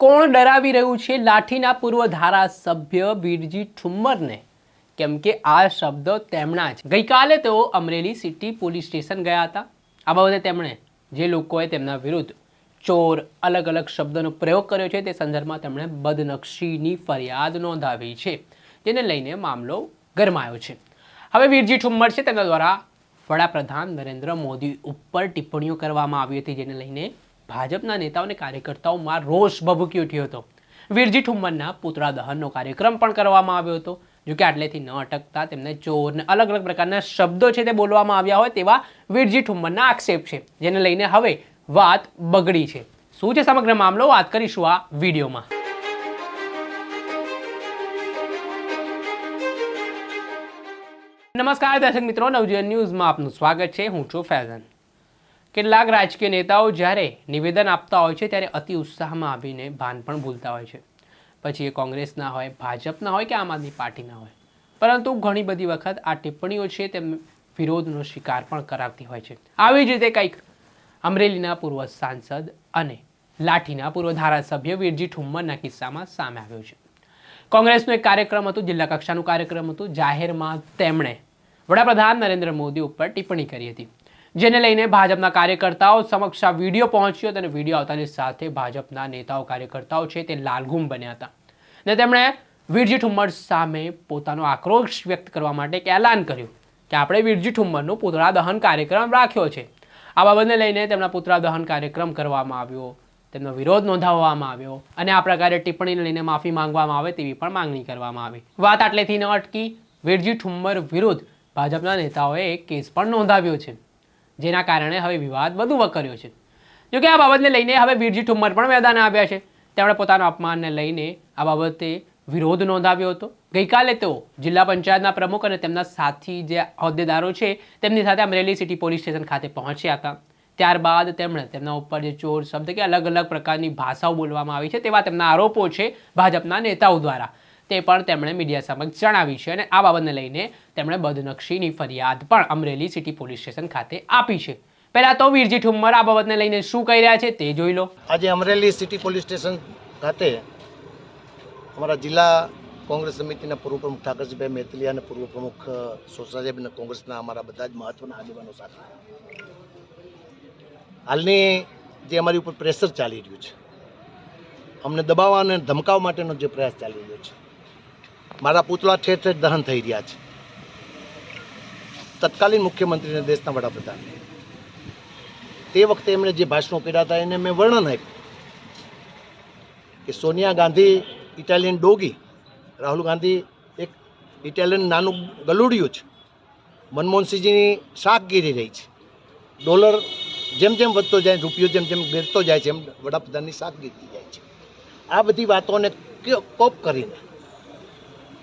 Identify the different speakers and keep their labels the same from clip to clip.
Speaker 1: કોણ ડરાવી રહ્યું છે લાઠીના પૂર્વ ધારાસભ્ય વીરજી ઠુમ્મરને? કેમ કે આ શબ્દ તેમના જ. ગઈકાલે તેઓ અમરેલી સિટી પોલીસ સ્ટેશન ગયા હતા. આ બાબતે તેમણે જે લોકોએ તેમના વિરુદ્ધ ચોર, અલગ અલગ શબ્દનો પ્રયોગ કર્યો છે તે સંદર્ભમાં તેમણે બદનક્ષીની ફરિયાદ નોંધાવી છે, જેને લઈને મામલો ગરમાયો છે. હવે વીરજી ઠુમ્મર છે તેમના દ્વારા વડાપ્રધાન નરેન્દ્ર મોદી ઉપર ટિપ્પણીઓ કરવામાં આવી હતી, જેને લઈને ભાજપના નેતાઓ અને કાર્યકર્તાઓમાં રોષ ભભૂકી ઉઠ્યો હતો. વીરજી ઠુમ્મરના પુતળા દહનનો કાર્યક્રમ પણ કરવામાં આવ્યો હતો. જોકે આટલેથી ન અટકતા તેમને ચોરને અલગ અલગ પ્રકારના શબ્દો છે તે બોલવામાં આવ્યા હોય તેવા વીરજી ઠુમ્મરના આક્ષેપ છે, જેને લઈને હવે વાત બગડી છે. શું છે સમગ્ર મામલો? વાત કરીશું આ વિડીયોમાં. નમસ્કાર દર્શક મિત્રો, નવજીવન ન્યૂઝમાં આપનું સ્વાગત છે. હું છું ફૈઝન. કેટલાક રાજકીય નેતાઓ જ્યારે નિવેદન આપતા હોય છે, ત્યારે અતિ ઉત્સાહમાં આવીને ભાન પણ ભૂલતા હોય છે. પછી એ કોંગ્રેસના હોય, ભાજપના હોય કે આમ આદમી પાર્ટીના હોય. પરંતુ ઘણી બધી વખત આ ટિપ્પણીઓ છે, તેમ વિરોધનો શિકાર પણ કરાવતી હોય છે. આવી જ રીતે કંઈક અમરેલીના પૂર્વ સાંસદ અને લાઠીના પૂર્વ ધારાસભ્ય વીરજી ઠુમ્મરના કિસ્સામાં સામે આવ્યો છે. કોંગ્રેસનો એક કાર્યક્રમ હતો, જિલ્લા કક્ષાનું કાર્યક્રમ હતું. જાહેરમાં તેમણે વડાપ્રધાન નરેન્દ્ર મોદી ઉપર ટિપ્પણી કરી હતી. જેને લઈને ભાજપના કાર્યકર્તાઓ સમક્ષ આ વીડિયો પહોંચ્યો અને વીડિયો આવતાની સાથે ભાજપના નેતાઓ કાર્યકર્તાઓ છે તે લાલઘુમ બન્યા હતા. ને તેમણે વીરજી ઠુમ્મર સામે પોતાનો આક્રોશ વ્યક્ત કરવા માટે એક એલાન કર્યું કે આપણે વીરજી ઠુમ્મરનું પુતળા દહન કાર્યક્રમ રાખ્યો છે. આ બાબતને લઈને તેમના પુતળા દહન કાર્યક્રમ કરવામાં આવ્યો, તેમનો વિરોધ નોંધાવવામાં આવ્યો અને આ પ્રકારે ટિપ્પણીને લઈને માફી માંગવામાં આવે તેવી પણ માંગણી કરવામાં આવી. વાત આટલેથી ન અટકી, વીરજી ઠુમ્મર વિરુદ્ધ ભાજપના નેતાઓએ એક કેસ પણ નોંધાવ્યો છે. જેના કારણે હવે વિવાદ વધુ વકર્યો છે. જોકે આ બાબતને લઈને હવે વીરજી ઠુમ્મર પણ મેદાન આવ્યા છે. તેમણે પોતાના અપમાનને લઈને આ બાબતે વિરોધ નોંધાવ્યો હતો. ગઈકાલે તેઓ જિલ્લા પંચાયતના પ્રમુખ અને તેમના સાથી જે હોદ્દેદારો છે, તેમની સાથે અમરેલી સિટી પોલીસ સ્ટેશન ખાતે પહોંચ્યા હતા. ત્યારબાદ તેમણે તેમના ઉપર જે ચોર, શબ્દ કે અલગ અલગ પ્રકારની ભાષાઓ બોલવામાં આવી છે, તેવા તેમના આરોપો છે ભાજપના નેતાઓ દ્વારા. તે પણ તેમણે મીડિયા સમક્ષ જણાવી છે અને આ બાબતને લઈને તેમણે બદનક્ષીની ફરિયાદ પણ અમરેલી સિટી પોલીસ સ્ટેશન ખાતે આપી છે. પહેલા તો વીરજી ઠુમ્મર આ બાબતને લઈને શું કહી રહ્યા છે તે જોઈ લો.
Speaker 2: આજે અમરેલી સિટી પોલીસ સ્ટેશન ખાતે અમારા જિલ્લા કોંગ્રેસ સમિતિના પૂર્વ પ્રમુખ ઠાકરજીભાઈ મેતલિયા અને પૂર્વ પ્રમુખ સોસાસાહેબ અને કોંગ્રેસના અમારા બધા જ મહત્વના આગેવાનો સાથે. હાલની જે અમારી ઉપર પ્રેશર ચાલી રહ્યું છે. અમને દબાવવા અને ધમકાવવા માટેનો જે પ્રયાસ ચાલી રહ્યો છે. મારા પૂતળા ઠેર ઠેર દહન થઈ રહ્યા છે. તત્કાલીન મુખ્યમંત્રીને દેશના વડાપ્રધાન. તે વખતે એમણે જે ભાષણો કર્યા હતા એને મેં વર્ણન આપ્યું. કે સોનિયા ગાંધી, ઇટાલિયન ડોગી, રાહુલ ગાંધી એક ઇટાલિયન નાનું ગલુડિયું છે. મનમોહનસિંહજીની શાકગીરી રહી છે. ડોલર જેમ જેમ વધતો જાય, રૂપિયો જેમ જેમ બેરતો જાય છે, એમ વડાપ્રધાનની શાકગીરી જાય છે. આ બધી વાતોને કોપ કરીને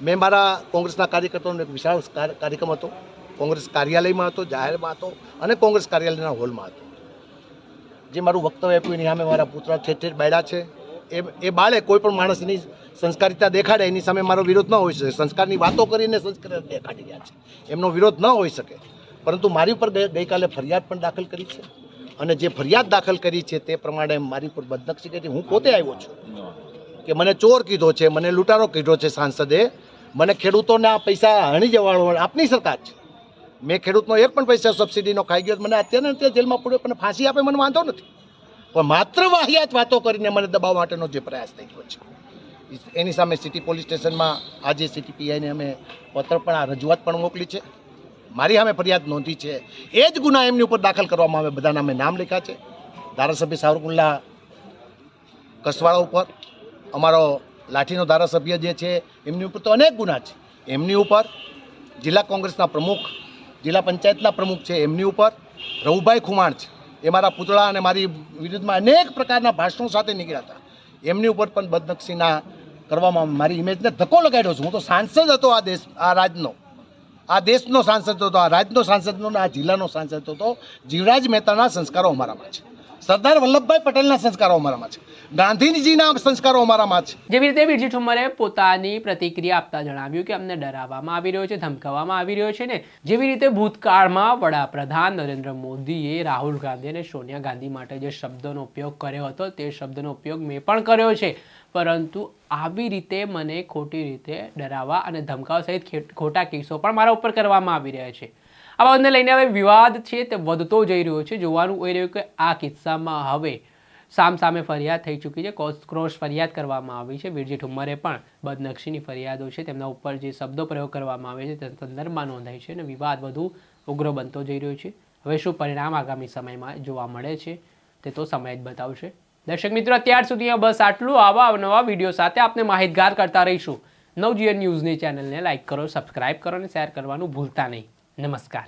Speaker 2: મેં મારા કોંગ્રેસના કાર્યકર્તાઓનો એક વિશાળ કાર્ય- કાર્યક્રમ હતો. કોંગ્રેસ કાર્યાલયમાં હતો જાહેરમાં હતો અને કોંગ્રેસ કાર્યાલયના હોલમાં હતો. જે મારું વક્તવ્ય આપ્યું એની સામે મારા પુત્ર ઠેર ઠેર બાળ્યા છે. એ એ બાળે કોઈ પણ માણસની સંસ્કારિતા દેખાડે એની સામે મારો વિરોધ ન હોઈ શકે. સંસ્કારની વાતો કરીને સંસ્કાર દેખાડી રહ્યા છે. એમનો વિરોધ ન હોઈ શકે. પરંતુ મારી ઉપર ગઈ- ગઈકાલે ફરિયાદ પણ દાખલ કરી છે. અને જે ફરિયાદ દાખલ કરી છે તે પ્રમાણે મારી ઉપર બદનક્ષી કરી. હું પોતે આવ્યો છું કે મને ચોર કીધો છે મને લૂંટારો કીધો છે સાંસદે. મને ખેડૂતોને આ પૈસા હણી જવાળો આપની સરકાર છે. મેં ખેડૂતનો એક પણ પૈસા સબસિડીનો ખાઈ ગયો મને અત્યારે અત્યારે જેલમાં પડ્યો પણ ફાંસી આપે મને વાંધો નથી. પણ માત્ર વાહિયાત વાતો કરીને મને દબાવવા માટેનો જે પ્રયાસ થઈ ગયો છે. એની સામે સિટી પોલીસ સ્ટેશનમાં આજે સિટી પીઆઈને અમે પત્ર પણ, આ રજૂઆત પણ મોકલી છે. મારી સામે ફરિયાદ નોંધી છે. એ જ ગુના એમની ઉપર દાખલ કરવામાં આવે. બધા નામે નામ લખ્યા છે. ધારાસભ્ય સાવરકુલ્લા કસવાળા ઉપર. અમારો લાઠીનો ધારાસભ્ય જે છે, એમની ઉપર તો અનેક ગુના છે. એમની ઉપર જિલ્લા કોંગ્રેસના પ્રમુખ, જિલ્લા પંચાયતના પ્રમુખ છે, એમની ઉપર રઘુભાઈ ખુમાણ છે. એ મારા પુતળા અને મારી વિરુદ્ધમાં અનેક પ્રકારના ભાષણો સાથે નીકળ્યા હતા. એમની ઉપર પણ બદનક્ષીના કરવામાં મારી ઇમેજને ધક્કો લગાડ્યો છું. હું તો સાંસદ હતો આ દેશ, આ રાજનો. આ દેશનો સાંસદ હતો, આ રાજનો સાંસદ હતો અને આ જિલ્લાનો સાંસદ હતો. જીવરાજ મહેતાના સંસ્કારો અમારામાં છે. સરદાર વલ્લભભાઈ પટેલના સંસ્કારો અમારામાં છે. ગાંધીજીના સંસ્કારો અમારામાં છે.
Speaker 1: જેવી રીતે વિરજી ઠુમ્મરે પોતાની પ્રતિક્રિયા આપતા જણાવ્યું કે અમને ડરાવવામાં આવી રહ્યો છે, ધમકાવવામાં આવી રહ્યો છે ને જેવી રીતે ભૂતકાળમાં વડાપ્રધાન નરેન્દ્ર મોદીએ રાહુલ ગાંધી અને સોનિયા ગાંધી માટે જે શબ્દોનો ઉપયોગ કર્યો હતો, તે શબ્દનો ઉપયોગ મેં પણ કર્યો છે. પરંતુ આવી રીતે મને ખોટી રીતે ડરાવવા અને ધમકાવ સહિત ખોટા કેસો પણ મારા ઉપર કરવામાં આવી રહ્યા છે. આ બાબતને લઈને હવે વિવાદ છે તે વધતો જઈ રહ્યો છે. જોવાનું એ રહ્યું કે આ કિસ્સામાં હવે સામ સામે ફરિયાદ થઈ ચૂકી છે. ક્રોસ ફરિયાદ કરવામાં આવી છે. વીરજી ઠુમ્મરે પણ બદનક્ષીની ફરિયાદો છે. તેમના ઉપર જે શબ્દો પ્રયોગ કરવામાં આવે છે, તે સંદર્ભમાં નોંધાય છે અને વિવાદ વધુ ઉગ્ર બનતો જઈ રહ્યો છે. હવે શું પરિણામ આગામી સમયમાં જોવા મળે છે, તે તો સમય જ બતાવશે. દર્શક મિત્રો, અત્યાર સુધી બસ આટલું. આવા નવા વીડિયો સાથે આપને માહિતગાર કરતા રહીશું. નવજીવન ન્યૂઝની ચેનલને લાઇક કરો, સબસ્ક્રાઇબ કરો અને શેર કરવાનું ભૂલતા નહીં. નમસ્કાર.